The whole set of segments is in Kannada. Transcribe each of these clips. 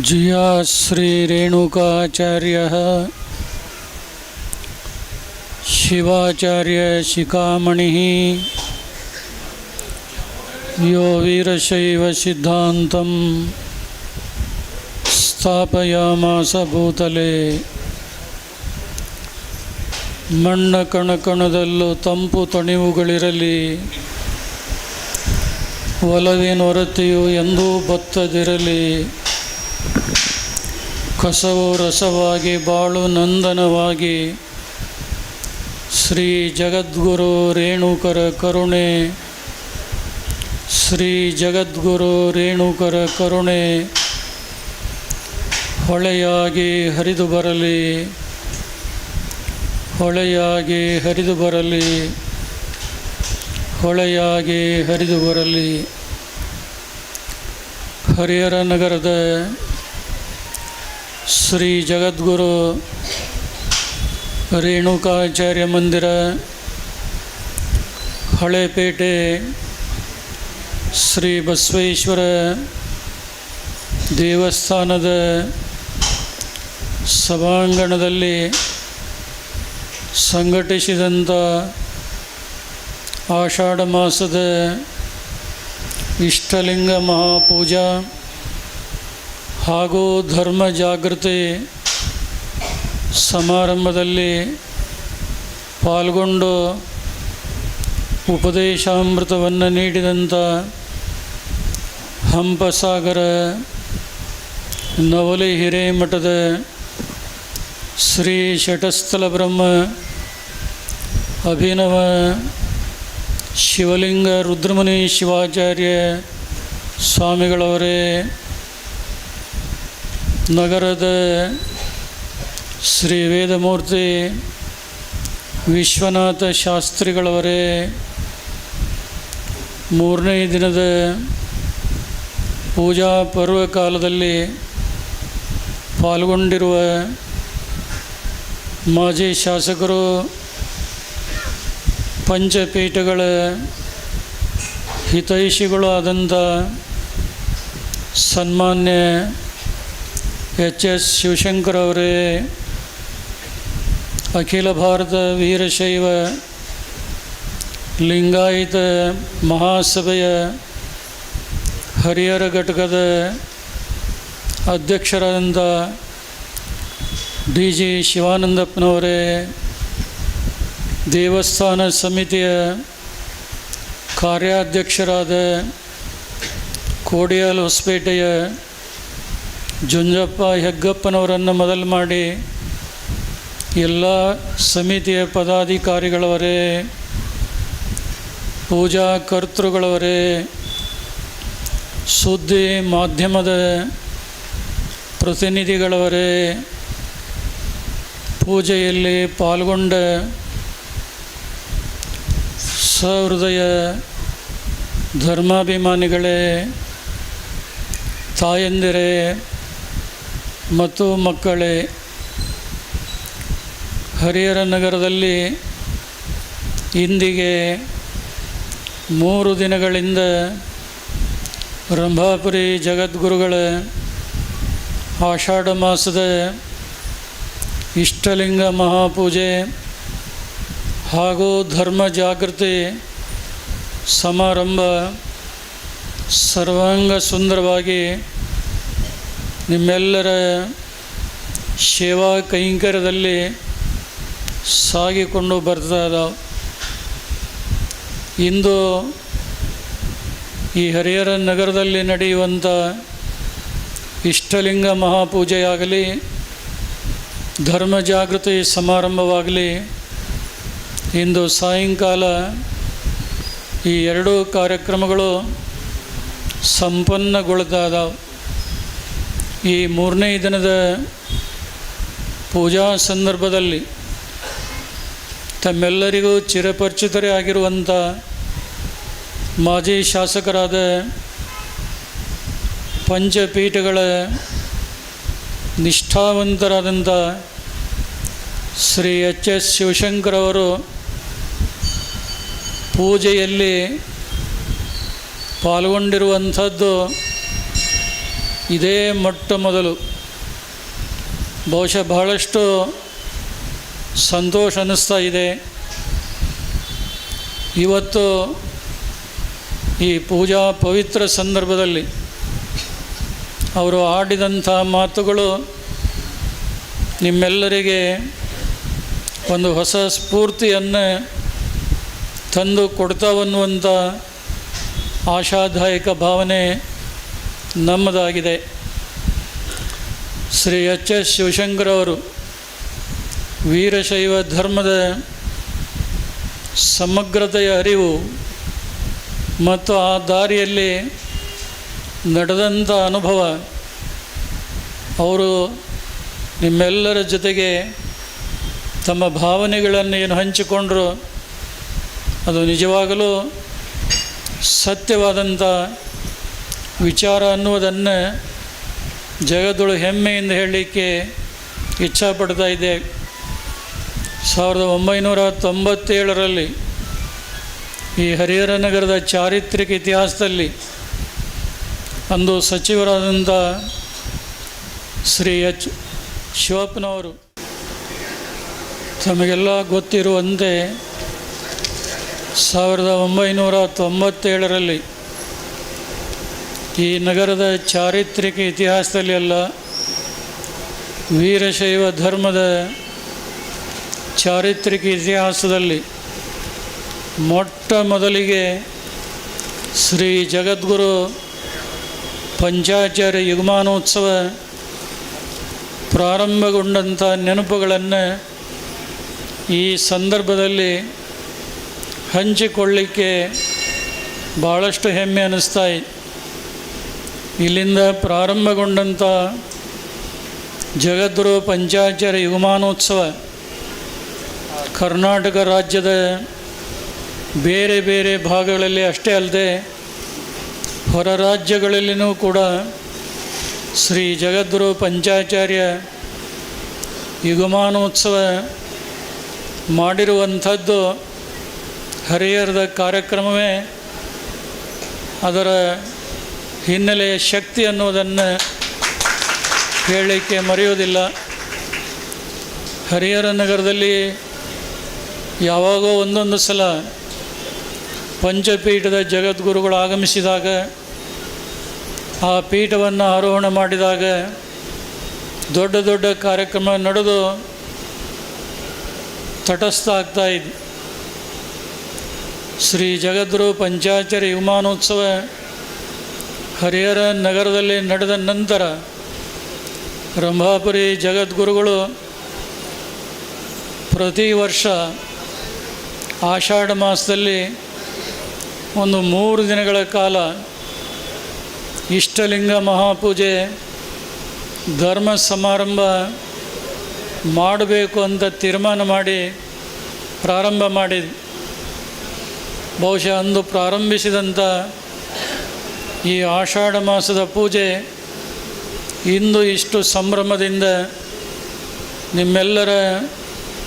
ಜಿಯಾ ಶ್ರೀ ರೇಣುಕಾಚಾರ್ಯ ಶಿವಾಚಾರ್ಯ ಶಿಖಾಮಣಿ ಯೋ ವೀರಶೈವ ಸಿದ್ಧಾಂತಂ ಸ್ಥಾಪಯಾಮಾಸ ಭೂತಲೆ ಮಣ್ಣ ಕಣಕಣದಲ್ಲೂ ತಂಪು ತಣಿವುಗಳಿರಲಿ, ಒಲವಿನೊರತೆಯು ಎಂದೂ ಬತ್ತದಿರಲಿ. ಕಸವು ರಸವಾಗಿ ಬಾಳು ನಂದನವಾಗಿ ಶ್ರೀ ಜಗದ್ಗುರು ರೇಣುಕರ ಕರುಣೆ, ಶ್ರೀ ಜಗದ್ಗುರು ರೇಣುಕರ ಕರುಣೆ, ಹೊಳೆಯಾಗಿ ಹರಿದು ಬರಲಿ, ಹೊಳೆಯಾಗಿ ಹರಿದು ಬರಲಿ, ಹೊಳೆಯಾಗಿ ಹರಿದು ಬರಲಿ. ಹರಿಹರ ನಗರದ ಶ್ರೀ ಜಗದ್ಗುರು ರೇಣುಕಾಚಾರ್ಯ ಮಂದಿರ ಹಳೆಪೇಟೆ ಶ್ರೀ ಬಸವೇಶ್ವರ ದೇವಸ್ಥಾನದ ಸಭಾಂಗಣದಲ್ಲಿ ಸಂಘಟಿಸಿದಂಥ ಆಷಾಢ ಮಾಸದ ಇಷ್ಟಲಿಂಗ ಮಹಾಪೂಜಾ ಹಾಗೂ ಧರ್ಮ ಜಾಗೃತಿ ಸಮಾರಂಭದಲ್ಲಿ ಪಾಲ್ಗೊಂಡು ಉಪದೇಶಾಮೃತವನ್ನು ನೀಡಿದಂಥ ಹಂಪಸಾಗರ ನವಲಿ ಹಿರೇಮಠದ ಶ್ರೀ ಷಟಸ್ಥಲ ಬ್ರಹ್ಮ ಅಭಿನವ ಶಿವಲಿಂಗ ರುದ್ರಮುನಿ ಶಿವಾಚಾರ್ಯ ಸ್ವಾಮಿಗಳವರೇ ನಗರದ ಶ್ರೀ ವೇದಮೂರ್ತಿ ವಿಶ್ವನಾಥ ಶಾಸ್ತ್ರಿಗಳವರೇ, ಮೂರನೇ ದಿನದ ಪೂಜಾ ಪರ್ವ ಕಾಲದಲ್ಲಿ ಪಾಲ್ಗೊಂಡಿರುವ ಮಾಜಿ ಶಾಸಕರು, ಪಂಚಪೀಠಗಳ ಹಿತೈಷಿಗಳು ಆದಂಥ ಸನ್ಮಾನ್ಯ ಎಚ್ ಎಸ್ ಶಿವಶಂಕರ್ ಅವರೇ, ಅಖಿಲ ಭಾರತ ವೀರಶೈವ ಲಿಂಗಾಯತ ಮಹಾಸಭೆಯ ಹರಿಹರ ಘಟಕದ ಅಧ್ಯಕ್ಷರಾದಂಥ ಡಿ ಜಿ ಶಿವಾನಂದಪ್ಪನವರೇ, ದೇವಸ್ಥಾನ ಸಮಿತಿಯ ಕಾರ್ಯಾಧ್ಯಕ್ಷರಾದ ಕೋಡಿಯಾಲ್ ಹೊಸಪೇಟೆಯ ಜುಂಜಪ್ಪ ಹೆಗ್ಗಪ್ಪನವರನ್ನು ಮೊದಲು ಮಾಡಿ ಎಲ್ಲ ಸಮಿತಿಯ ಪದಾಧಿಕಾರಿಗಳವರೇ, ಪೂಜಾ ಕರ್ತೃಗಳವರೇ, ಸುದ್ದಿ ಮಾಧ್ಯಮದ ಪ್ರತಿನಿಧಿಗಳವರೇ, ಪೂಜೆಯಲ್ಲಿ ಪಾಲ್ಗೊಂಡ ಸಹೃದಯ ಧರ್ಮಾಭಿಮಾನಿಗಳೇ, ತಾಯಂದಿರೇ ಮತ್ತು ಮಕ್ಕಳೇ, ಹರಿಹರ ನಗರದಲ್ಲಿ ಇಂದಿಗೆ ಮೂರು ದಿನಗಳಿಂದ ರಂಭಾಪುರಿ ಜಗದ್ಗುರುಗಳ, ಆಷಾಢ ಮಾಸದ ಇಷ್ಟಲಿಂಗ ಮಹಾಪೂಜೆ ಹಾಗೂ ಧರ್ಮ ಜಾಗೃತಿ ಸಮಾರಂಭ ಸರ್ವಾಂಗ ಸುಂದರವಾಗಿ ನಿಮ್ಮೆಲ್ಲರ ಸೇವಾ ಕೈಂಕರ್ಯದಲ್ಲಿ ಸಾಗಿಕೊಂಡು ಬರ್ತಾ ಇಂದು ಈ ಹರಿಹರ ನಗರದಲ್ಲಿ ನಡೆಯುವಂಥ ಇಷ್ಟಲಿಂಗ ಮಹಾಪೂಜೆಯಾಗಲಿ ಧರ್ಮ ಜಾಗೃತಿ ಸಮಾರಂಭವಾಗಲಿ, ಇಂದು ಸಾಯಂಕಾಲ ಈ ಎರಡೂ ಕಾರ್ಯಕ್ರಮಗಳು ಸಂಪನ್ನಗೊಳ್ತಾ ಇದ್ದಾವೆ ಈ ಮೂರನೇ ದಿನದ ಪೂಜಾ ಸಂದರ್ಭದಲ್ಲಿ ತಮ್ಮೆಲ್ಲರಿಗೂ ಚಿರಪರಿಚಿತರೇ ಆಗಿರುವಂಥ ಮಾಜಿ ಶಾಸಕರಾದ ಪಂಚಪೀಠಗಳ ನಿಷ್ಠಾವಂತರಾದಂಥ ಶ್ರೀ ಎಚ್ ಎಸ್ ಶಿವಶಂಕರ್ ಅವರು ಪೂಜೆಯಲ್ಲಿ ಪಾಲ್ಗೊಂಡಿರುವಂಥದ್ದು ಇದೇ ಮೊಟ್ಟ ಮೊದಲು. ಬಹುಶಃ ಬಹಳಷ್ಟು ಸಂತೋಷ ಅನ್ನಿಸ್ತಾ ಇದೆ. ಇವತ್ತು ಈ ಪೂಜಾ ಪವಿತ್ರ ಸಂದರ್ಭದಲ್ಲಿ ಅವರು ಆಡಿದಂಥ ಮಾತುಗಳು ನಿಮ್ಮೆಲ್ಲರಿಗೆ ಒಂದು ಹೊಸ ಸ್ಫೂರ್ತಿಯನ್ನು ತಂದು ಕೊಡ್ತಾವನ್ನುವಂಥ ಆಶಾದಾಯಕ ಭಾವನೆ ನಮ್ಮದಾಗಿದೆ. ಶ್ರೀ ಎಚ್ ಎಸ್ ಶಿವಶಂಕರವರು ವೀರಶೈವ ಧರ್ಮದ ಸಮಗ್ರತೆಯ ಅರಿವು ಮತ್ತು ಆ ದಾರಿಯಲ್ಲಿ ನಡೆದಂಥ ಅನುಭವ ಅವರು ನಿಮ್ಮೆಲ್ಲರ ಜೊತೆಗೆ ತಮ್ಮ ಭಾವನೆಗಳನ್ನು ಏನು ಹಂಚಿಕೊಂಡರು, ಅದು ನಿಜವಾಗಲೂ ಸತ್ಯವಾದಂಥ ವಿಚಾರ ಅನ್ನುವುದನ್ನು ಜಗದೊಳು ಹೆಮ್ಮೆಯಿಂದ ಹೇಳಲಿಕ್ಕೆ ಇಚ್ಛಾಪಡ್ತಾ ಇದೆ ಸಾವಿರದ ಒಂಬೈನೂರ ತೊಂಬತ್ತೇಳರಲ್ಲಿ ಈ ಹರಿಹರ ನಗರದ ಚಾರಿತ್ರಿಕ ಇತಿಹಾಸದಲ್ಲಿ ಅಂದು ಸಚಿವರಾದಂಥ ಶ್ರೀ ಎಚ್ ಶಿವಪ್ಪನವರು ತಮಗೆಲ್ಲ ಗೊತ್ತಿರುವಂತೆ ಸಾವಿರದ ಒಂಬೈನೂರ ತೊಂಬತ್ತೇಳರಲ್ಲಿ ಈ ನಗರದ ಚಾರಿತ್ರಿಕ ಇತಿಹಾಸದಲ್ಲಿ ಅಲ್ಲ, ವೀರಶೈವ ಧರ್ಮದ ಚಾರಿತ್ರಿಕ ಇತಿಹಾಸದಲ್ಲಿ ಮೊಟ್ಟ ಮೊದಲಿಗೆ ಶ್ರೀ ಜಗದ್ಗುರು ಪಂಚಾಚಾರ್ಯ ಯುಗಮಾನೋತ್ಸವ ಪ್ರಾರಂಭಗೊಂಡಂಥ ನೆನಪುಗಳನ್ನು ಈ ಸಂದರ್ಭದಲ್ಲಿ ಹಂಚಿಕೊಳ್ಳಿಕ್ಕೆ ಭಾಳಷ್ಟು ಹೆಮ್ಮೆ ಅನ್ನಿಸ್ತಾ ಇದೆ ಇಲ್ಲಿಂದ ಪ್ರಾರಂಭಗೊಂಡಂಥ ಜಗದ್ಗುರು ಪಂಚಾಚಾರ್ಯ ಯುಗಮಾನೋತ್ಸವ ಕರ್ನಾಟಕ ರಾಜ್ಯದ ಬೇರೆ ಬೇರೆ ಭಾಗಗಳಲ್ಲಿ ಅಷ್ಟೇ ಅಲ್ಲದೆ ಹೊರ ರಾಜ್ಯಗಳಲ್ಲಿಯೂ ಕೂಡ ಶ್ರೀ ಜಗದ್ಗುರು ಪಂಚಾಚಾರ್ಯ ಯುಗಮಾನೋತ್ಸವ ಮಾಡಿರುವಂಥದ್ದು ಹರಿಹರದ ಕಾರ್ಯಕ್ರಮವೇ. ಅದರ ಹಿನ್ನೆಲೆಯ ಶಕ್ತಿ ಅನ್ನೋದನ್ನು ಹೇಳಲಿಕ್ಕೆ ಮರೆಯೋದಿಲ್ಲ ಹರಿಹರ ನಗರದಲ್ಲಿ ಯಾವಾಗೋ ಒಂದೊಂದು ಸಲ ಪಂಚಪೀಠದ ಜಗದ್ಗುರುಗಳು ಆಗಮಿಸಿದಾಗ, ಆ ಪೀಠವನ್ನು ಆರೋಹಣ ಮಾಡಿದಾಗ ದೊಡ್ಡ ದೊಡ್ಡ ಕಾರ್ಯಕ್ರಮ ನಡೆದು ತಟಸ್ಥ ಆಗ್ತಾ ಇದೆ ಶ್ರೀ ಜಗದ್ಗುರು ಪಂಚಾಚಾರ್ಯ ವಿಮಾನೋತ್ಸವ ಹರಿಹರ ನಗರದಲ್ಲಿ ನಡೆದ ನಂತರ ರಂಭಾಪುರಿ ಜಗದ್ಗುರುಗಳು ಪ್ರತಿ ವರ್ಷ ಆಷಾಢ ಮಾಸದಲ್ಲಿ ಒಂದು ಮೂರು ದಿನಗಳ ಕಾಲ ಇಷ್ಟಲಿಂಗ ಮಹಾಪೂಜೆ, ಧರ್ಮ ಸಮಾರಂಭ ಮಾಡಬೇಕು ಅಂತ ತೀರ್ಮಾನ ಮಾಡಿ ಪ್ರಾರಂಭ ಮಾಡಿದ. ಬಹುಶಃ ಅಂದು ಪ್ರಾರಂಭಿಸಿದಂಥ ಈ ಆಷಾಢ ಮಾಸದ ಪೂಜೆ ಇಂದು ಇಷ್ಟು ಸಂಭ್ರಮದಿಂದ ನಿಮ್ಮೆಲ್ಲರ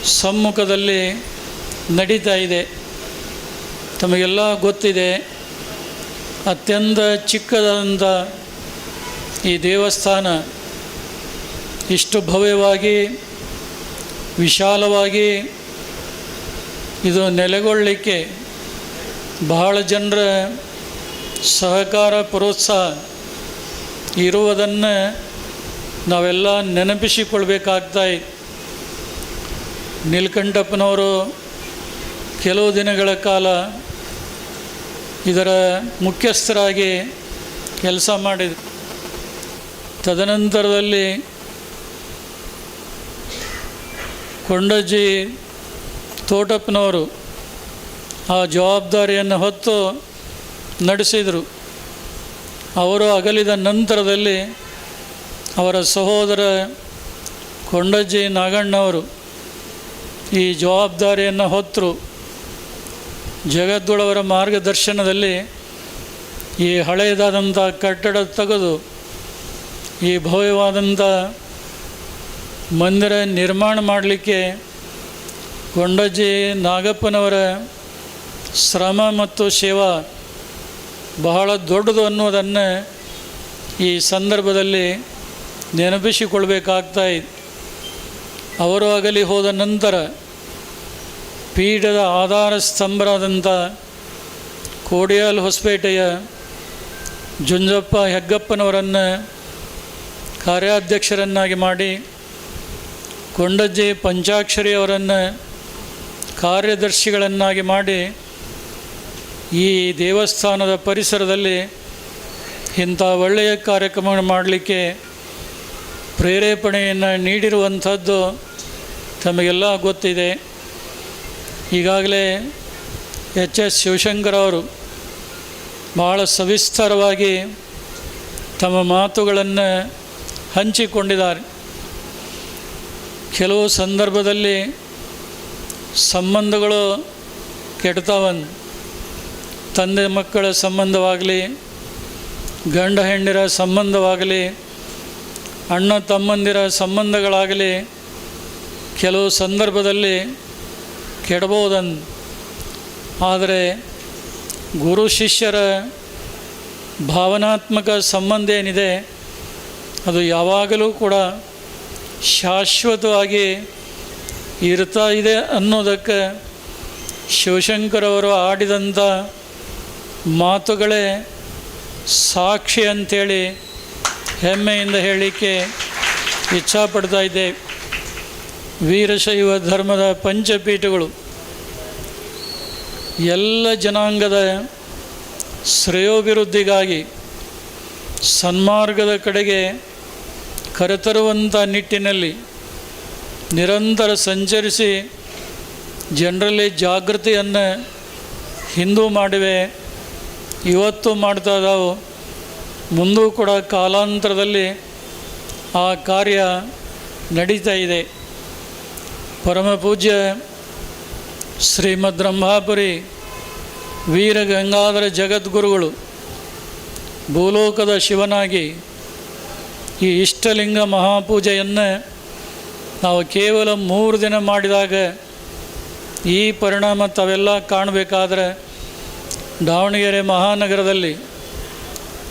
ಸಮ್ಮುಖದಲ್ಲಿ ನಡೀತಾ ಇದೆ. ತಮಗೆಲ್ಲ ಗೊತ್ತಿದೆ, ಅತ್ಯಂತ ಚಿಕ್ಕದಾದಂಥ ಈ ದೇವಸ್ಥಾನ ಇಷ್ಟು ಭವ್ಯವಾಗಿ, ವಿಶಾಲವಾಗಿ ಇದು ನೆಲೆಗೊಳ್ಳಲಿಕ್ಕೆ ಬಹಳ ಜನರ ಸಹಕಾರ ಪ್ರೋತ್ಸಾಹ ಇರುವುದನ್ನು ನಾವೆಲ್ಲ ನೆನಪಿಸಿಕೊಳ್ಬೇಕಾಗ್ತಾ ಇದೆ ನೀಲಕಂಠಪ್ಪನವರು ಕೆಲವು ದಿನಗಳ ಕಾಲ ಇದರ ಮುಖ್ಯಸ್ಥರಾಗಿ ಕೆಲಸ ಮಾಡಿದರು. ತದನಂತರದಲ್ಲಿ ಕೊಂಡಜ್ಜಿ ತೋಟಪ್ಪನವರು ಆ ಜವಾಬ್ದಾರಿಯನ್ನು ಹೊತ್ತು ನಡೆಸಿದರು. ಅವರು ಅಗಲಿದ ನಂತರದಲ್ಲಿ ಅವರ ಸಹೋದರ ಕೊಂಡಜ್ಜಿ ನಾಗಣ್ಣವರು ಈ ಜವಾಬ್ದಾರಿಯನ್ನು ಹೊತ್ತರು. ಜಗದ್ದುಳವರ ಮಾರ್ಗದರ್ಶನದಲ್ಲಿ ಈ ಹಳೆಯದಾದಂಥ ಕಟ್ಟಡ ತೆಗೆದು ಈ ಭವ್ಯವಾದಂಥ ಮಂದಿರ ನಿರ್ಮಾಣ ಮಾಡಲಿಕ್ಕೆ ಕೊಂಡಜ್ಜಿ ನಾಗಪ್ಪನವರ ಶ್ರಮ ಮತ್ತು ಸೇವಾ ಬಹಳ ದೊಡ್ಡದು ಅನ್ನೋದನ್ನು ಈ ಸಂದರ್ಭದಲ್ಲಿ ನೆನಪಿಸಿಕೊಳ್ಬೇಕಾಗ್ತಾ ಇದೆ. ಅವರು ಅಗಲಿ ಹೋದ ನಂತರ ಪೀಠದ ಆಧಾರ ಸ್ತಂಭರಾದಂಥ ಕೋಡಿಯಾಲ್ ಹೊಸಪೇಟೆಯ ಜುಂಜಪ್ಪ ಹೆಗ್ಗಪ್ಪನವರನ್ನು ಕಾರ್ಯಾಧ್ಯಕ್ಷರನ್ನಾಗಿ ಮಾಡಿ ಕೊಂಡಜ್ಜಿ ಪಂಚಾಕ್ಷರಿಯವರನ್ನು ಕಾರ್ಯದರ್ಶಿಗಳನ್ನಾಗಿ ಮಾಡಿ ಈ ದೇವಸ್ಥಾನದ ಪರಿಸರದಲ್ಲಿ ಇಂಥ ಒಳ್ಳೆಯ ಕಾರ್ಯಕ್ರಮ ಮಾಡಲಿಕ್ಕೆ ಪ್ರೇರೇಪಣೆಯನ್ನು ನೀಡಿರುವಂಥದ್ದು ತಮಗೆಲ್ಲ ಗೊತ್ತಿದೆ. ಈಗಾಗಲೇ ಎಚ್ ಎಸ್ ಶಿವಶಂಕರ್ ಅವರು ಭಾಳ ಸವಿಸ್ತಾರವಾಗಿ ತಮ್ಮ ಮಾತುಗಳನ್ನು ಹಂಚಿಕೊಂಡಿದ್ದಾರೆ. ಕೆಲವು ಸಂದರ್ಭದಲ್ಲಿ ಸಂಬಂಧಗಳು ಕೆಡ್ತಾವಂದು ತಂದೆ ಮಕ್ಕಳ ಸಂಬಂಧವಾಗಲಿ, ಗಂಡ ಹೆಂಡಿರ ಸಂಬಂಧವಾಗಲಿ, ಅಣ್ಣ ತಮ್ಮಂದಿರ ಸಂಬಂಧಗಳಾಗಲಿ, ಕೆಲವು ಸಂದರ್ಭದಲ್ಲಿ ಕೆಡಬಹುದನ್. ಆದರೆ ಗುರು ಶಿಷ್ಯರ ಭಾವನಾತ್ಮಕ ಸಂಬಂಧ ಏನಿದೆ, ಅದು ಯಾವಾಗಲೂ ಕೂಡ ಶಾಶ್ವತವಾಗಿ ಇರ್ತಾ ಇದೆ ಅನ್ನೋದಕ್ಕೆ ಶಿವಶಂಕರವರು ಆಡಿದಂಥ ಮಾತುಗಳೇ ಸಾಕ್ಷಿ ಅಂಥೇಳಿ ಹೆಮ್ಮೆಯಿಂದ ಹೇಳಲಿಕ್ಕೆ ಇಚ್ಛಾಪಡ್ತಾ ಇದ್ದೆ. ವೀರಶೈವ ಧರ್ಮದ ಪಂಚಪೀಠಗಳು ಎಲ್ಲ ಜನಾಂಗದ ಶ್ರೇಯೋಭಿವೃದ್ಧಿಗಾಗಿ ಸನ್ಮಾರ್ಗದ ಕಡೆಗೆ ಕರೆತರುವಂಥ ನಿಟ್ಟಿನಲ್ಲಿ ನಿರಂತರ ಸಂಚರಿಸಿ ಜನರಲ್ಲಿ ಜಾಗೃತಿಯನ್ನು ಹಿಂದೂ ಮಾಡಿವೆ. ಇವತ್ತು ಮಾಡ್ತಾ ಇದ್ದಾವೆ ಮುಂದೂ ಕೂಡ ಕಾಲಾಂತರದಲ್ಲಿ ಆ ಕಾರ್ಯ ನಡೀತಾ ಇದೆ. ಪರಮ ಪೂಜ್ಯ ಶ್ರೀಮದ್ ರಂಭಾಪುರಿ ವೀರ ಗಂಗಾಧರ ಜಗದ್ಗುರುಗಳು, ಭೂಲೋಕದ ಶಿವನಾಗಿ ಈ ಇಷ್ಟಲಿಂಗ ಮಹಾಪೂಜೆಯನ್ನು ನಾವು ಕೇವಲ ಮೂರು ದಿನ ಮಾಡಿದಾಗ ಈ ಪರಿಣಾಮ ತಾವೆಲ್ಲ ಕಾಣಬೇಕಾದ್ರೆ ದಾವಣಗೆರೆ ಮಹಾನಗರದಲ್ಲಿ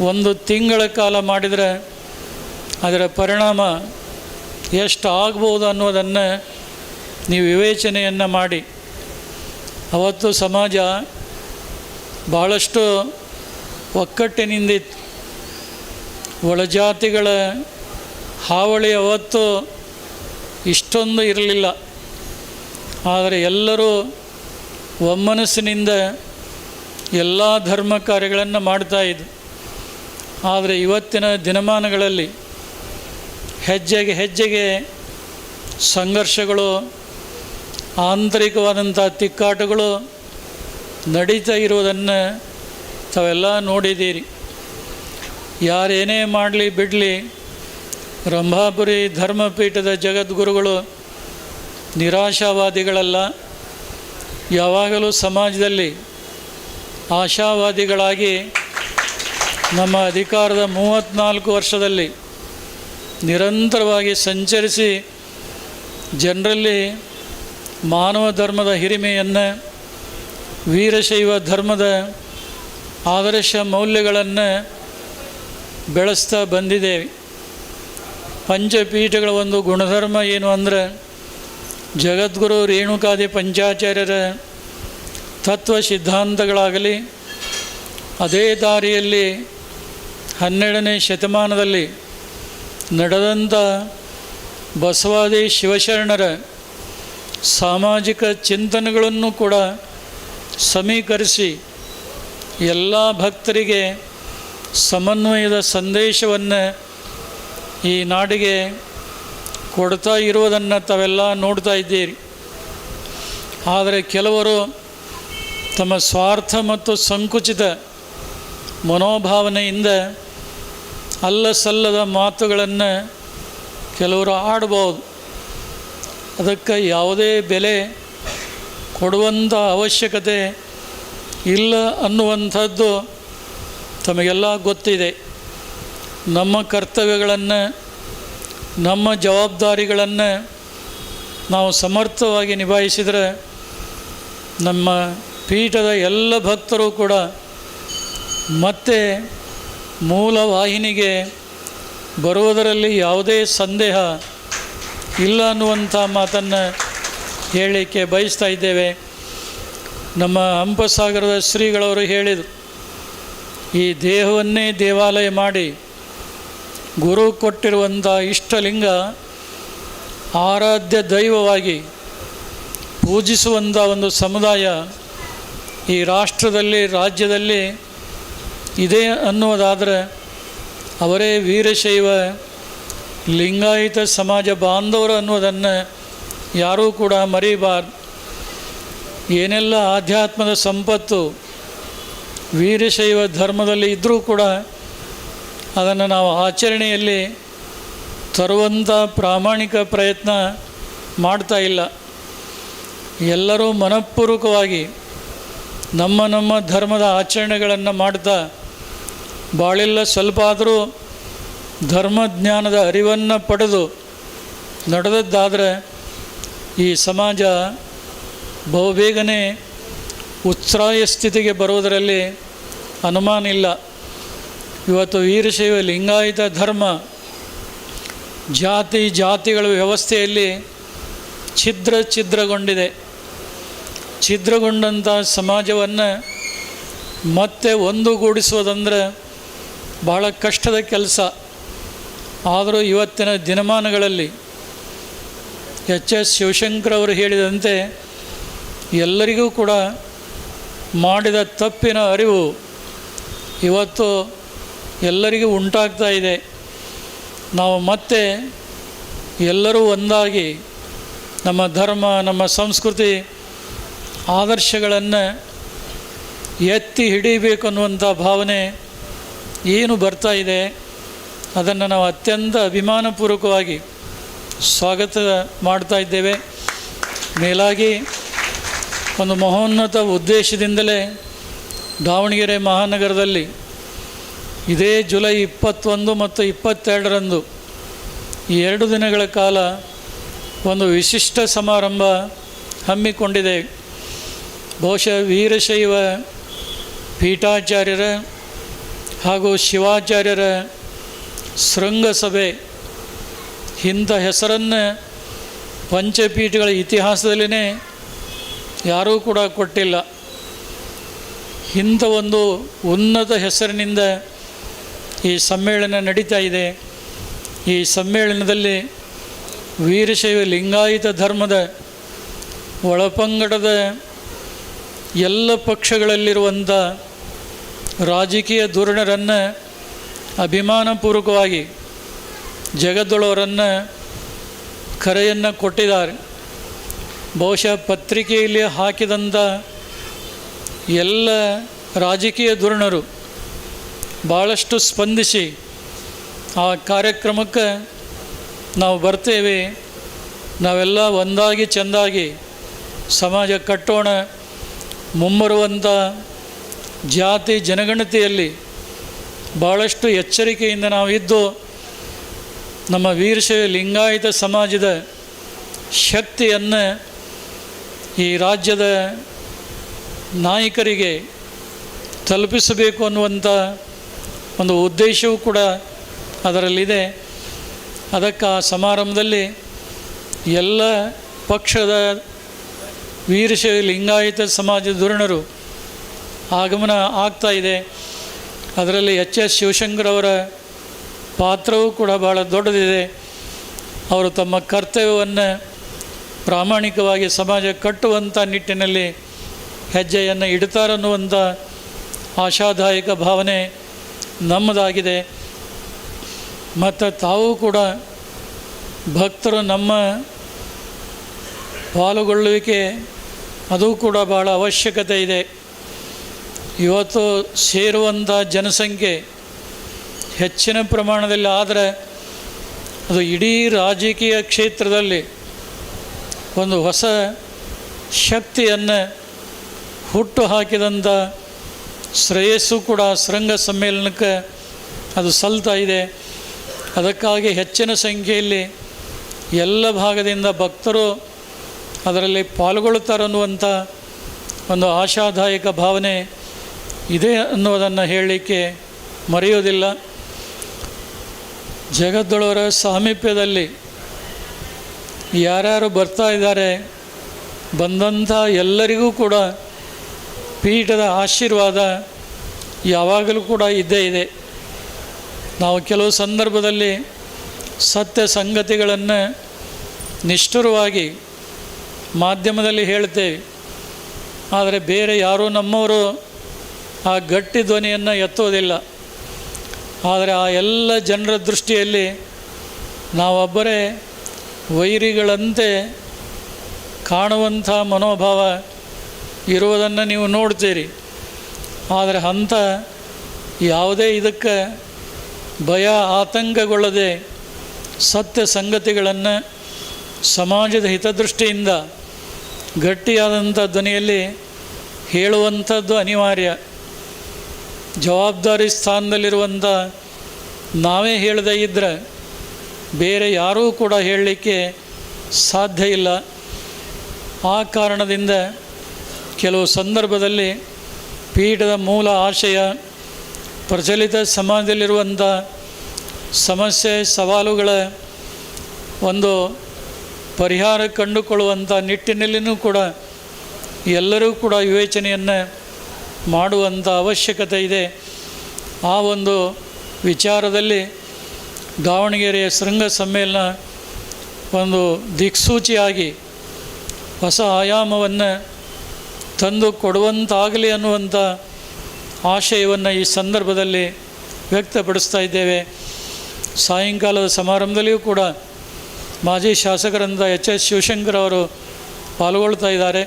ಒಂದು ತಿಂಗಳ ಕಾಲ ಮಾಡಿದರೆ ಅದರ ಪರಿಣಾಮ ಎಷ್ಟು ಆಗ್ಬೋದು ಅನ್ನೋದನ್ನು ನೀವು ವಿವೇಚನೆಯನ್ನು ಮಾಡಿ. ಅವತ್ತು ಸಮಾಜ ಭಾಳಷ್ಟು ಒಕ್ಕಟ್ಟಿನಿಂದಿತ್ತು ಒಳಜಾತಿಗಳ ಹಾವಳಿ ಅವತ್ತು ಇಷ್ಟೊಂದು ಇರಲಿಲ್ಲ. ಆದರೆ ಎಲ್ಲರೂ ಒಮ್ಮನಸ್ಸಿನಿಂದ ಎಲ್ಲ ಧರ್ಮ ಕಾರ್ಯಗಳನ್ನು ಮಾಡ್ತಾಯಿದ್ರು ಆದರೆ ಇವತ್ತಿನ ದಿನಮಾನಗಳಲ್ಲಿ ಹೆಜ್ಜೆಗೆ ಹೆಜ್ಜೆಗೆ ಸಂಘರ್ಷಗಳು, ಆಂತರಿಕವಾದಂಥ ತಿಕ್ಕಾಟಗಳು ನಡೀತಾ ಇರುವುದನ್ನು ತಾವೆಲ್ಲ ನೋಡಿದ್ದೀರಿ. ಯಾರೇನೇ ಮಾಡಲಿ ಬಿಡಲಿ, ರಂಭಾಪುರಿ ಧರ್ಮಪೀಠದ ಜಗದ್ಗುರುಗಳು ನಿರಾಶಾವಾದಿಗಳಲ್ಲ. ಯಾವಾಗಲೂ ಸಮಾಜದಲ್ಲಿ ಆಶಾವಾದಿಗಳಾಗಿ ನಮ್ಮ ಅಧಿಕಾರದ ಮೂವತ್ತ್ನಾಲ್ಕು ವರ್ಷದಲ್ಲಿ ನಿರಂತರವಾಗಿ ಸಂಚರಿಸಿ ಜನರಲ್ಲಿ ಮಾನವ ಧರ್ಮದ ಹಿರಿಮೆಯನ್ನು, ವೀರಶೈವ ಧರ್ಮದ ಆದರ್ಶ ಮೌಲ್ಯಗಳನ್ನು ಬೆಳೆಸ್ತಾ ಬಂದಿದ್ದೇವೆ. ಪಂಚಪೀಠಗಳ ಒಂದು ಗುಣಧರ್ಮ ಏನು ಅಂದರೆ ಜಗದ್ಗುರು ರೇಣುಕಾದಿ ಪಂಚಾಚಾರ್ಯರ ತತ್ವ ಸಿದ್ಧಾಂತಗಳಾಗಲಿ, ಅದೇ ದಾರಿಯಲ್ಲಿ ಹನ್ನೆರಡನೇ ಶತಮಾನದಲ್ಲಿ ನಡೆದಂಥ ಬಸವಾದಿ ಶಿವಶರಣರ ಸಾಮಾಜಿಕ ಚಿಂತನೆಗಳನ್ನು ಕೂಡ ಸಮೀಕರಿಸಿ ಎಲ್ಲ ಭಕ್ತರಿಗೆ ಸಮನ್ವಯದ ಸಂದೇಶವನ್ನು ಈ ನಾಡಿಗೆ ಕೊಡ್ತಾ ಇರುವುದನ್ನು ತಾವೆಲ್ಲ ನೋಡ್ತಾ ಇದ್ದೀರಿ. ಆದರೆ ಕೆಲವರು ತಮ್ಮ ಸ್ವಾರ್ಥ ಮತ್ತು ಸಂಕುಚಿತ ಮನೋಭಾವನೆಯಿಂದ ಅಲ್ಲ ಸಲ್ಲದ ಮಾತುಗಳನ್ನು ಕೆಲವರು ಆಡ್ಬೋದು. ಅದಕ್ಕೆ ಯಾವುದೇ ಬೆಲೆ ಕೊಡುವಂಥ ಅವಶ್ಯಕತೆ ಇಲ್ಲ ಅನ್ನುವಂಥದ್ದು ತಮಗೆಲ್ಲ ಗೊತ್ತಿದೆ. ನಮ್ಮ ಕರ್ತವ್ಯಗಳನ್ನು, ನಮ್ಮ ಜವಾಬ್ದಾರಿಗಳನ್ನು ನಾವು ಸಮರ್ಥವಾಗಿ ನಿಭಾಯಿಸಿದರೆ ನಮ್ಮ ಪೀಠದ ಎಲ್ಲ ಭಕ್ತರು ಕೂಡ ಮತ್ತೆ ಮೂಲ ವಾಹಿನಿಗೆ ಬರುವುದರಲ್ಲಿ ಯಾವುದೇ ಸಂದೇಹ ಇಲ್ಲ ಅನ್ನುವಂಥ ಮಾತನ್ನು ಹೇಳಲಿಕ್ಕೆ ಬಯಸ್ತಾ ಇದ್ದೇವೆ. ನಮ್ಮ ಹಂಪಸಾಗರದ ಶ್ರೀಗಳವರು ಹೇಳಿದರು, ಈ ದೇಹವನ್ನೇ ದೇವಾಲಯ ಮಾಡಿ ಗುರು ಕೊಟ್ಟಿರುವಂಥ ಇಷ್ಟಲಿಂಗ ಆರಾಧ್ಯ ದೈವವಾಗಿ ಪೂಜಿಸುವಂಥ ಒಂದು ಸಮುದಾಯ ಈ ರಾಷ್ಟ್ರದಲ್ಲಿ, ರಾಜ್ಯದಲ್ಲಿ ಇದೆ ಅನ್ನುವುದಾದರೆ ಅವರೇ ವೀರಶೈವ ಲಿಂಗಾಯಿತ ಸಮಾಜ ಬಾಂಧವರು ಅನ್ನೋದನ್ನು ಯಾರೂ ಕೂಡ ಮರೀಬಾರ್ದು ಏನೆಲ್ಲ ಆಧ್ಯಾತ್ಮದ ಸಂಪತ್ತು ವೀರಶೈವ ಧರ್ಮದಲ್ಲಿ ಇದ್ದರೂ ಕೂಡ ಅದನ್ನು ನಾವು ಆಚರಣೆಯಲ್ಲಿ ತರುವಂಥ ಪ್ರಾಮಾಣಿಕ ಪ್ರಯತ್ನ ಮಾಡ್ತಾ ಇಲ್ಲ. ಎಲ್ಲರೂ ಮನಪೂರ್ವಕವಾಗಿ ನಮ್ಮ ನಮ್ಮ ಧರ್ಮದ ಆಚರಣೆಗಳನ್ನು ಮಾಡ್ತಾ ಬಾಳಿಲ್ಲ ಸ್ವಲ್ಪ ಆದರೂ ಧರ್ಮಜ್ಞಾನದ ಅರಿವನ್ನು ಪಡೆದು ನಡೆದದ್ದಾದರೆ ಈ ಸಮಾಜ ಬಹುಬೇಗನೆ ಉತ್ಸಾಹ ಸ್ಥಿತಿಗೆ ಬರುವುದರಲ್ಲಿ ಅನುಮಾನ ಇಲ್ಲ. ಇವತ್ತು ವೀರಶೈವ ಲಿಂಗಾಯತ ಧರ್ಮ ಜಾತಿ ಜಾತಿಗಳ ವ್ಯವಸ್ಥೆಯಲ್ಲಿ ಛಿದ್ರ ಛಿದ್ರಗೊಂಡಿದೆ. ಛಿದ್ರಗೊಂಡಂಥ ಸಮಾಜವನ್ನು ಮತ್ತೆ ಒಂದುಗೂಡಿಸೋದಂದ್ರೆ ಬಹಳ ಕಷ್ಟದ ಕೆಲಸ. ಆದರೂ ಇವತ್ತಿನ ದಿನಮಾನಗಳಲ್ಲಿ ಎಚ್ ಎಸ್ ಶಿವಶಂಕರ್ ಅವರು ಹೇಳಿದಂತೆ ಎಲ್ಲರಿಗೂ ಕೂಡ ಮಾಡಿದ ತಪ್ಪಿನ ಅರಿವು ಇವತ್ತು ಎಲ್ಲರಿಗೂ ಉಂಟಾಗ್ತಾ ಇದೆ. ನಾವು ಮತ್ತೆ ಎಲ್ಲರೂ ಒಂದಾಗಿ ನಮ್ಮ ಧರ್ಮ, ನಮ್ಮ ಸಂಸ್ಕೃತಿ ಆದರ್ಶಗಳನ್ನು ಎತ್ತಿ ಹಿಡಿಬೇಕು ಅನ್ನುವಂಥ ಭಾವನೆ ಏನು ಬರ್ತಾ ಇದೆ, ಅದನ್ನು ನಾವು ಅತ್ಯಂತ ಅಭಿಮಾನಪೂರ್ವಕವಾಗಿ ಸ್ವಾಗತ ಮಾಡ್ತಾ ಇದ್ದೇವೆ. ಮೇಲಾಗಿ ಒಂದು ಮಹೋನ್ನತ ಉದ್ದೇಶದಿಂದಲೇ ದಾವಣಗೆರೆ ಮಹಾನಗರದಲ್ಲಿ ಇದೇ ಜುಲೈ ಇಪ್ಪತ್ತೊಂದು ಮತ್ತು ಇಪ್ಪತ್ತೆರಡರಂದು ಈ ಎರಡು ದಿನಗಳ ಕಾಲ ಒಂದು ವಿಶಿಷ್ಟ ಸಮಾರಂಭ ಹಮ್ಮಿಕೊಂಡಿದೆ. ಬಹುಶಃ ವೀರಶೈವ ಪೀಠಾಚಾರ್ಯರ ಹಾಗೂ ಶಿವಾಚಾರ್ಯರ ಶೃಂಗಸಭೆ ಇಂಥ ಹೆಸರನ್ನು ಪಂಚಪೀಠಗಳ ಇತಿಹಾಸದಲ್ಲೇ ಯಾರೂ ಕೂಡ ಕೊಟ್ಟಿಲ್ಲ. ಇಂಥ ಒಂದು ಉನ್ನತ ಹೆಸರಿನಿಂದ ಈ ಸಮ್ಮೇಳನ ನಡೀತಾ ಇದೆ. ಈ ಸಮ್ಮೇಳನದಲ್ಲಿ ವೀರಶೈವ ಲಿಂಗಾಯತ ಧರ್ಮದ ಒಳಪಂಗಡದ ಎಲ್ಲ ಪಕ್ಷಗಳಲ್ಲಿರುವಂಥ ರಾಜಕೀಯ ಧೋರಣರನ್ನು ಅಭಿಮಾನಪೂರ್ವಕವಾಗಿ ಜಗದೊಳವರನ್ನು ಕರೆಯನ್ನು ಕೊಟ್ಟಿದ್ದಾರೆ. ಬಹುಶಃ ಪತ್ರಿಕೆಯಲ್ಲಿ ಹಾಕಿದಂಥ ಎಲ್ಲ ರಾಜಕೀಯ ಧುರಣರು ಭಾಳಷ್ಟು ಸ್ಪಂದಿಸಿ ಆ ಕಾರ್ಯಕ್ರಮಕ್ಕೆ ನಾವು ಬರ್ತೇವೆ. ನಾವೆಲ್ಲ ಒಂದಾಗಿ ಚೆಂದಾಗಿ ಸಮಾಜ ಕಟ್ಟೋಣ. ಮುಂಬರುವಂಥ ಜಾತಿ ಜನಗಣತಿಯಲ್ಲಿ ಭಾಳಷ್ಟು ಎಚ್ಚರಿಕೆಯಿಂದ ನಾವು ಇದ್ದು ನಮ್ಮ ವೀರಶೈವ ಲಿಂಗಾಯತ ಸಮಾಜದ ಶಕ್ತಿಯನ್ನು ಈ ರಾಜ್ಯದ ನಾಯಕರಿಗೆ ತಲುಪಿಸಬೇಕು ಅನ್ನುವಂಥ ಒಂದು ಉದ್ದೇಶವೂ ಕೂಡ ಅದರಲ್ಲಿದೆ. ಅದಕ್ಕೆ ಆ ಸಮಾರಂಭದಲ್ಲಿ ಎಲ್ಲ ಪಕ್ಷದ ವೀರಶೈವ ಲಿಂಗಾಯತ ಸಮಾಜ ಧುರಣರು ಆಗಮನ ಆಗ್ತಾ ಇದೆ. ಅದರಲ್ಲಿ ಎಚ್ ಎಸ್ ಶಿವಶಂಕರ್ ಅವರ ಪಾತ್ರವೂ ಕೂಡ ಭಾಳ ದೊಡ್ಡದಿದೆ. ಅವರು ತಮ್ಮ ಕರ್ತವ್ಯವನ್ನು ಪ್ರಾಮಾಣಿಕವಾಗಿ ಸಮಾಜ ಕಟ್ಟುವಂಥ ನಿಟ್ಟಿನಲ್ಲಿ ಹೆಜ್ಜೆಯನ್ನು ಇಡ್ತಾರನ್ನುವಂಥ ಆಶಾದಾಯಕ ಭಾವನೆ ನಮ್ಮದಾಗಿದೆ. ಮತ್ತು ತಾವು ಕೂಡ ಭಕ್ತರು ನಮ್ಮ ಪಾಲ್ಗೊಳ್ಳುವಿಕೆ ಅದು ಕೂಡ ಭಾಳ ಅವಶ್ಯಕತೆ ಇದೆ. ಇವತ್ತು ಸೇರುವಂಥ ಜನಸಂಖ್ಯೆ ಹೆಚ್ಚಿನ ಪ್ರಮಾಣದಲ್ಲಿ ಆದರೆ ಅದು ಇಡೀ ರಾಜಕೀಯ ಕ್ಷೇತ್ರದಲ್ಲಿ ಒಂದು ಹೊಸ ಶಕ್ತಿಯನ್ನು ಹುಟ್ಟು ಹಾಕಿದಂಥ ಶ್ರೇಯಸ್ಸು ಕೂಡ ಶೃಂಗ ಸಮ್ಮೇಳನಕ್ಕೆ ಅದು ಸಲ್ತಾ ಇದೆ. ಅದಕ್ಕಾಗಿ ಹೆಚ್ಚಿನ ಸಂಖ್ಯೆಯಲ್ಲಿ ಎಲ್ಲ ಭಾಗದಿಂದ ಭಕ್ತರು ಅದರಲ್ಲಿ ಪಾಲ್ಗೊಳ್ಳುತ್ತಾರನ್ನುವಂಥ ಒಂದು ಆಶಾದಾಯಕ ಭಾವನೆ ಇದೆ ಅನ್ನೋದನ್ನು ಹೇಳಲಿಕ್ಕೆ ಮರೆಯೋದಿಲ್ಲ. ಜಗದ್ದೊಳವರ ಸಾಮೀಪ್ಯದಲ್ಲಿ ಯಾರ್ಯಾರು ಬರ್ತಾ ಇದ್ದಾರೆ, ಬಂದಂಥ ಎಲ್ಲರಿಗೂ ಕೂಡ ಪೀಠದ ಆಶೀರ್ವಾದ ಯಾವಾಗಲೂ ಕೂಡ ಇದ್ದೇ ಇದೆ. ನಾವು ಕೆಲವು ಸಂದರ್ಭದಲ್ಲಿ ಸತ್ಯ ಸಂಗತಿಗಳನ್ನು ನಿಷ್ಠುರವಾಗಿ ಮಾಧ್ಯಮದಲ್ಲಿ ಹೇಳ್ತೇವೆ ಆದರೆ ಬೇರೆ ಯಾರೂ ನಮ್ಮವರು ಆ ಗಟ್ಟಿ ಧ್ವನಿಯನ್ನು ಎತ್ತುವುದಿಲ್ಲ. ಆದರೆ ಆ ಎಲ್ಲ ಜನರ ದೃಷ್ಟಿಯಲ್ಲಿ ನಾವೊಬ್ಬರೇ ವೈರಿಗಳಂತೆ ಕಾಣುವಂಥ ಮನೋಭಾವ ಇರುವುದನ್ನು ನೀವು ನೋಡ್ತೀರಿ ಆದರೆ ಅಂಥ ಯಾವುದೇ ಇದಕ್ಕೆ ಭಯ ಆತಂಕಗೊಳ್ಳದೆ ಸತ್ಯ ಸಂಗತಿಗಳನ್ನು ಸಮಾಜದ ಹಿತದೃಷ್ಟಿಯಿಂದ ಗಟ್ಟಿಯಾದಂಥ ಧ್ವನಿಯಲ್ಲಿ ಹೇಳುವಂಥದ್ದು ಅನಿವಾರ್ಯ. ಜವಾಬ್ದಾರಿ ಸ್ಥಾನದಲ್ಲಿರುವಂಥ ನಾವೇ ಹೇಳದೇ ಇದ್ದರೆ ಬೇರೆ ಯಾರೂ ಕೂಡ ಹೇಳಲಿಕ್ಕೆ ಸಾಧ್ಯ ಇಲ್ಲ. ಆ ಕಾರಣದಿಂದ ಕೆಲವು ಸಂದರ್ಭದಲ್ಲಿ ಪೀಠದ ಮೂಲ ಆಶಯ, ಪ್ರಚಲಿತ ಸಮಾಜದಲ್ಲಿರುವಂಥ ಸಮಸ್ಯೆ, ಸವಾಲುಗಳ ಒಂದು ಪರಿಹಾರ ಕಂಡುಕೊಳ್ಳುವಂಥ ನಿಟ್ಟಿನಲ್ಲಿಯೂ ಕೂಡ ಎಲ್ಲರೂ ಕೂಡ ವಿವೇಚನೆಯನ್ನು ಮಾಡುವಂಥ ಅವಶ್ಯಕತೆ ಇದೆ. ಆ ಒಂದು ವಿಚಾರದಲ್ಲಿ ದಾವಣಗೆರೆಯ ಶೃಂಗ ಸಮ್ಮೇಳನ ಒಂದು ದಿಕ್ಸೂಚಿಯಾಗಿ ಹೊಸ ಆಯಾಮವನ್ನು ತಂದು ಕೊಡುವಂತಾಗಲಿ ಅನ್ನುವಂಥ ಆಶಯವನ್ನು ಈ ಸಂದರ್ಭದಲ್ಲಿ ವ್ಯಕ್ತಪಡಿಸ್ತಾ ಇದ್ದೇವೆ. ಸಾಯಂಕಾಲದ ಸಮಾರಂಭದಲ್ಲಿಯೂ ಕೂಡ ಮಾಜಿ ಶಾಸಕರಿಂದ ಎಚ್ ಎಸ್ ಶಿವಶಂಕರ್ ಅವರು ಪಾಲ್ಗೊಳ್ತಾ ಇದ್ದಾರೆ.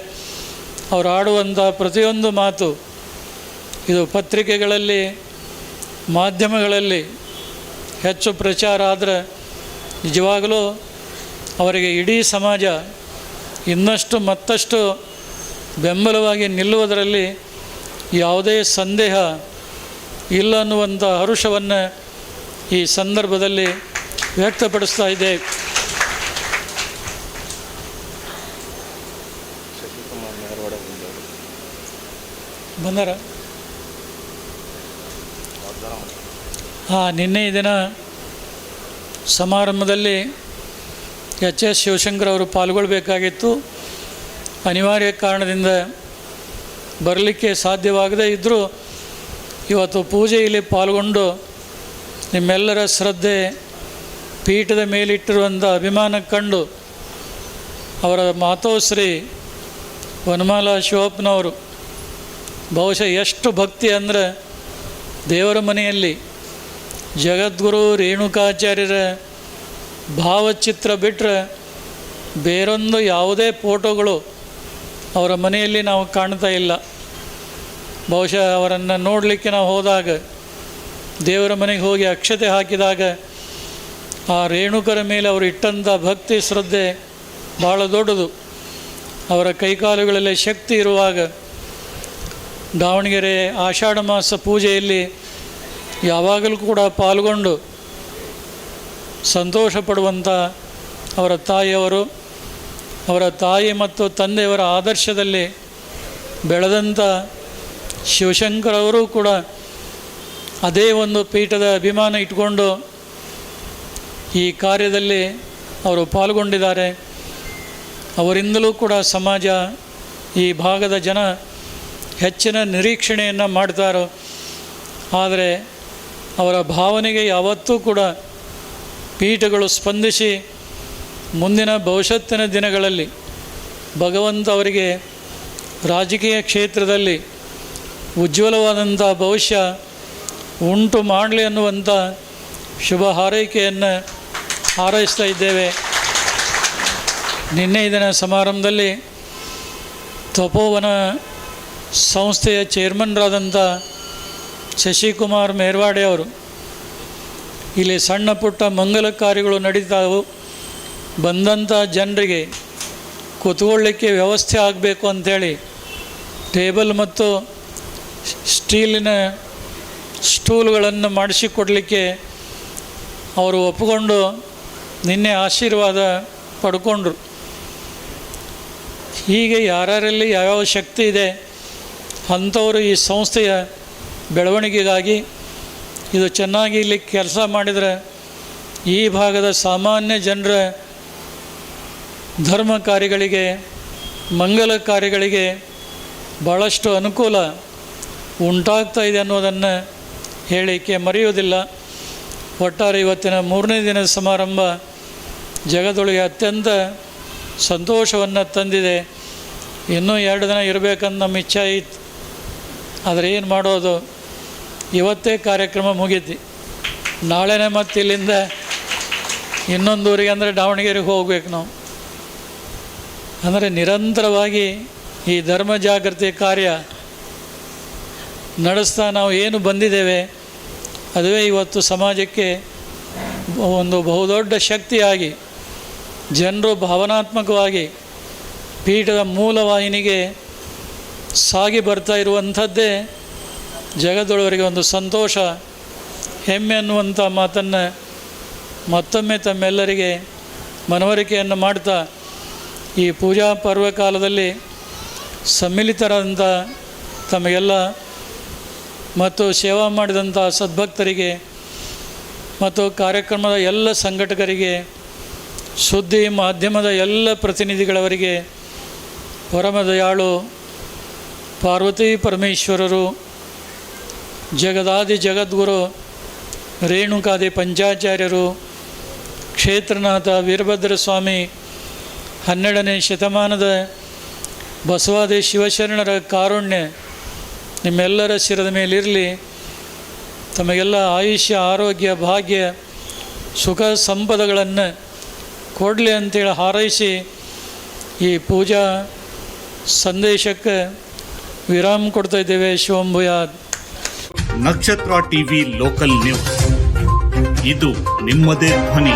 ಅವರು ಆಡುವಂಥ ಪ್ರತಿಯೊಂದು ಮಾತು ಇದು ಪತ್ರಿಕೆಗಳಲ್ಲಿ, ಮಾಧ್ಯಮಗಳಲ್ಲಿ ಹೆಚ್ಚು ಪ್ರಚಾರ ಆದರೆ ನಿಜವಾಗಲೂ ಅವರಿಗೆ ಇಡೀ ಸಮಾಜ ಇನ್ನಷ್ಟು ಮತ್ತಷ್ಟು ಬೆಂಬಲವಾಗಿ ನಿಲ್ಲುವುದರಲ್ಲಿ ಯಾವುದೇ ಸಂದೇಹ ಇಲ್ಲ ಅನ್ನುವಂಥ ಹರುಷವನ್ನು ಈ ಸಂದರ್ಭದಲ್ಲಿ ವ್ಯಕ್ತಪಡಿಸ್ತಾ ಇದ್ದೇವೆ. ಬಂದಾರ? ಹಾಂ, ನಿನ್ನೆ ದಿನ ಸಮಾರಂಭದಲ್ಲಿ ಎಚ್ ಎಸ್ ಶಿವಶಂಕರ್ ಅವರು ಪಾಲ್ಗೊಳ್ಬೇಕಾಗಿತ್ತು. ಅನಿವಾರ್ಯ ಕಾರಣದಿಂದ ಬರಲಿಕ್ಕೆ ಸಾಧ್ಯವಾಗದೇ ಇದ್ದರೂ ಇವತ್ತು ಪೂಜೆಯಲ್ಲಿ ಪಾಲ್ಗೊಂಡು ನಿಮ್ಮೆಲ್ಲರ ಶ್ರದ್ಧೆ ಪೀಠದ ಮೇಲಿಟ್ಟಿರುವಂಥ ಅಭಿಮಾನ ಕಂಡು ಅವರ ಮಾತೋಶ್ರೀ ವನಮಾಲಾ ಶಿವಪ್ಪನವರು ಬಹುಶಃ ಎಷ್ಟು ಭಕ್ತಿ ಅಂದರೆ ದೇವರ ಮನೆಯಲ್ಲಿ ಜಗದ್ಗುರು ರೇಣುಕಾಚಾರ್ಯರ ಭಾವಚಿತ್ರ ಬಿಟ್ಟರೆ ಬೇರೊಂದು ಯಾವುದೇ ಫೋಟೋಗಳು ಅವರ ಮನೆಯಲ್ಲಿ ನಾವು ಕಾಣ್ತಾ ಇಲ್ಲ. ಬಹುಶಃ ಅವರನ್ನು ನೋಡಲಿಕ್ಕೆ ನಾವು ಹೋದಾಗ, ದೇವರ ಮನೆಗೆ ಹೋಗಿ ಅಕ್ಷತೆ ಹಾಕಿದಾಗ ಆ ರೇಣುಕರ ಮೇಲೆ ಅವರು ಇಟ್ಟಂಥ ಭಕ್ತಿ ಶ್ರದ್ಧೆ ಭಾಳ ದೊಡ್ಡದು. ಅವರ ಕೈಕಾಲುಗಳಲ್ಲಿ ಶಕ್ತಿ ಇರುವಾಗ ದಾವಣಗೆರೆ ಆಷಾಢ ಮಾಸ ಪೂಜೆಯಲ್ಲಿ ಯಾವಾಗಲೂ ಕೂಡ ಪಾಲ್ಗೊಂಡು ಸಂತೋಷ ಪಡುವಂಥ ಅವರ ತಾಯಿಯವರು, ಅವರ ತಾಯಿ ಮತ್ತು ತಂದೆಯವರ ಆದರ್ಶದಲ್ಲಿ ಬೆಳೆದಂಥ ಶಿವಶಂಕರವರು ಕೂಡ ಅದೇ ಒಂದು ಪೀಠದ ಅಭಿಮಾನ ಇಟ್ಕೊಂಡು ಈ ಕಾರ್ಯದಲ್ಲಿ ಅವರು ಪಾಲ್ಗೊಂಡಿದ್ದಾರೆ. ಅವರಿಂದಲೂ ಕೂಡ ಸಮಾಜ ಈ ಭಾಗದ ಜನ ಹೆಚ್ಚಿನ ನಿರೀಕ್ಷಣೆಯನ್ನು ಮಾಡ್ತಾರೋ ಆದರೆ ಅವರ ಭಾವನೆಗೆ ಯಾವತ್ತೂ ಕೂಡ ಪೀಠಗಳು ಸ್ಪಂದಿಸಿ ಮುಂದಿನ ಭವಿಷ್ಯತ್ತಿನ ದಿನಗಳಲ್ಲಿ ಭಗವಂತ ಅವರಿಗೆ ರಾಜಕೀಯ ಕ್ಷೇತ್ರದಲ್ಲಿ ಉಜ್ವಲವಾದಂಥ ಭವಿಷ್ಯ ಉಂಟು ಮಾಡಲಿ ಅನ್ನುವಂಥ ಶುಭ ಹಾರೈಕೆಯನ್ನು ಹಾರೈಸ್ತಾ ಇದ್ದೇವೆ. ನಿನ್ನೆ ದಿನ ಸಮಾರಂಭದಲ್ಲಿ ತಪೋವನ ಸಂಸ್ಥೆಯ ಚೇರ್ಮನ್ರಾದಂಥ ಶಶಿಕುಮಾರ್ ಮೇರ್ವಾಡೆ ಅವರು, ಇಲ್ಲಿ ಸಣ್ಣ ಪುಟ್ಟ ಮಂಗಲ ಕಾರ್ಯಗಳು ನಡೀತಾವು. ಬಂದಂಥ ಜನರಿಗೆ ಕೂತ್ಕೊಳ್ಳಿಕ್ಕೆ ವ್ಯವಸ್ಥೆ ಆಗಬೇಕು ಅಂಥೇಳಿ ಟೇಬಲ್ ಮತ್ತು ಸ್ಟೀಲಿನ ಸ್ಟೂಲ್ಗಳನ್ನು ಮಾಡಿಸಿಕೊಡಲಿಕ್ಕೆ ಅವರು ಒಪ್ಪಿಕೊಂಡು ನಿನ್ನೆ ಆಶೀರ್ವಾದ ಪಡ್ಕೊಂಡ್ರು. ಹೀಗೆ ಯಾರ್ಯಾರಲ್ಲಿ ಯಾವ್ಯಾವ ಶಕ್ತಿ ಇದೆ ಅಂಥವರು ಈ ಸಂಸ್ಥೆಯ ಬೆಳವಣಿಗೆಗಾಗಿ ಇದು ಚೆನ್ನಾಗಿ ಇಲ್ಲಿ ಕೆಲಸ ಮಾಡಿದರೆ ಈ ಭಾಗದ ಸಾಮಾನ್ಯ ಜನರ ಧರ್ಮ ಕಾರ್ಯಗಳಿಗೆ ಮಂಗಲ ಕಾರ್ಯಗಳಿಗೆ ಭಾಳಷ್ಟು ಅನುಕೂಲ ಉಂಟಾಗ್ತಾ ಇದೆ ಅನ್ನೋದನ್ನು ಹೇಳಿಕೆ ಮರೆಯುವುದಿಲ್ಲ. ಒಟ್ಟಾರೆ ಇವತ್ತಿನ ಮೂರನೇ ದಿನದ ಸಮಾರಂಭ ಜಗದೊಳಗೆ ಅತ್ಯಂತ ಸಂತೋಷವನ್ನು ತಂದಿದೆ. ಇನ್ನೂ ಎರಡು ದಿನ ಇರಬೇಕಂತ ನಮ್ಮ ಇಚ್ಛೆ ಇತ್ತು. ಆದರೆ ಏನು ಮಾಡೋದು? ಇವತ್ತೇ ಕಾರ್ಯಕ್ರಮ ಮುಗೀತಿ ನಾಳೆನೇ ಮತ್ತೆ ಇಲ್ಲಿಂದ ಇನ್ನೊಂದು ಊರಿಗೆ ಅಂದರೆ ದಾವಣಗೆರೆಗೆ ಹೋಗ್ಬೇಕು ನಾವು. ಅಂದರೆ ನಿರಂತರವಾಗಿ ಈ ಧರ್ಮ ಜಾಗೃತಿ ಕಾರ್ಯ ನಡೆಸ್ತಾ ನಾವು ಏನು ಬಂದಿದ್ದೇವೆ, ಅದುವೇ ಇವತ್ತು ಸಮಾಜಕ್ಕೆ ಒಂದು ಬಹುದೊಡ್ಡ ಶಕ್ತಿಯಾಗಿ, ಜನರು ಭಾವನಾತ್ಮಕವಾಗಿ ಪೀಠದ ಮೂಲವಾಹಿನಿಗೆ ಸಾಗಿ ಬರ್ತಾ ಇರುವಂಥದ್ದೇ ಜಗದೊಳವರಿಗೆ ಒಂದು ಸಂತೋಷ, ಹೆಮ್ಮೆ ಅನ್ನುವಂಥ ಮಾತನ್ನು ಮತ್ತೊಮ್ಮೆ ತಮ್ಮೆಲ್ಲರಿಗೆ ಮನವರಿಕೆಯನ್ನು ಮಾಡ್ತಾ ಈ ಪೂಜಾ ಪರ್ವಕಾಲದಲ್ಲಿ ಸಮ್ಮಿಲಿತರಾದಂಥ ತಮಗೆಲ್ಲ ಮತ್ತು ಸೇವಾ ಮಾಡಿದಂಥ ಸದ್ಭಕ್ತರಿಗೆ ಮತ್ತು ಕಾರ್ಯಕ್ರಮದ ಎಲ್ಲ ಸಂಘಟಕರಿಗೆ, ಸುದ್ದಿ ಮಾಧ್ಯಮದ ಎಲ್ಲ ಪ್ರತಿನಿಧಿಗಳವರಿಗೆ ಪರಮ ದಯಾಳು ಪಾರ್ವತಿ ಪರಮೇಶ್ವರರು, ಜಗದಾದಿ ಜಗದ್ಗುರು, ರೇಣುಕಾದಿ ಪಂಚಾಚಾರ್ಯರು, ಕ್ಷೇತ್ರನಾಥ ವೀರಭದ್ರ ಸ್ವಾಮಿ ಹನ್ನೆರಡನೇ ಶತಮಾನದ ಬಸವಾದಿ ಶಿವಶರಣರ ಕಾರುಣ್ಯ ನಿಮ್ಮೆಲ್ಲರ ಶಿರದ ಮೇಲಿರಲಿ. ತಮಗೆಲ್ಲ ಆಯುಷ್ಯ, ಆರೋಗ್ಯ, ಭಾಗ್ಯ, ಸುಖ ಸಂಪದಗಳನ್ನು ಕೊಡಲಿ ಅಂತೇಳಿ ಹಾರೈಸಿ ಈ ಪೂಜಾ ಸಂದೇಶಕ್ಕೆ ವಿರಾಮ ಕೊಡ್ತಾ ಇದ್ದೇವೆ ಶಿವಂಭುಯಾದ್ ನಕ್ಷತ್ರ ಟಿವಿ ಲೋಕಲ್ ನ್ಯೂಸ್. ಇದು ನಿಮ್ಮದೇ ಧ್ವನಿ.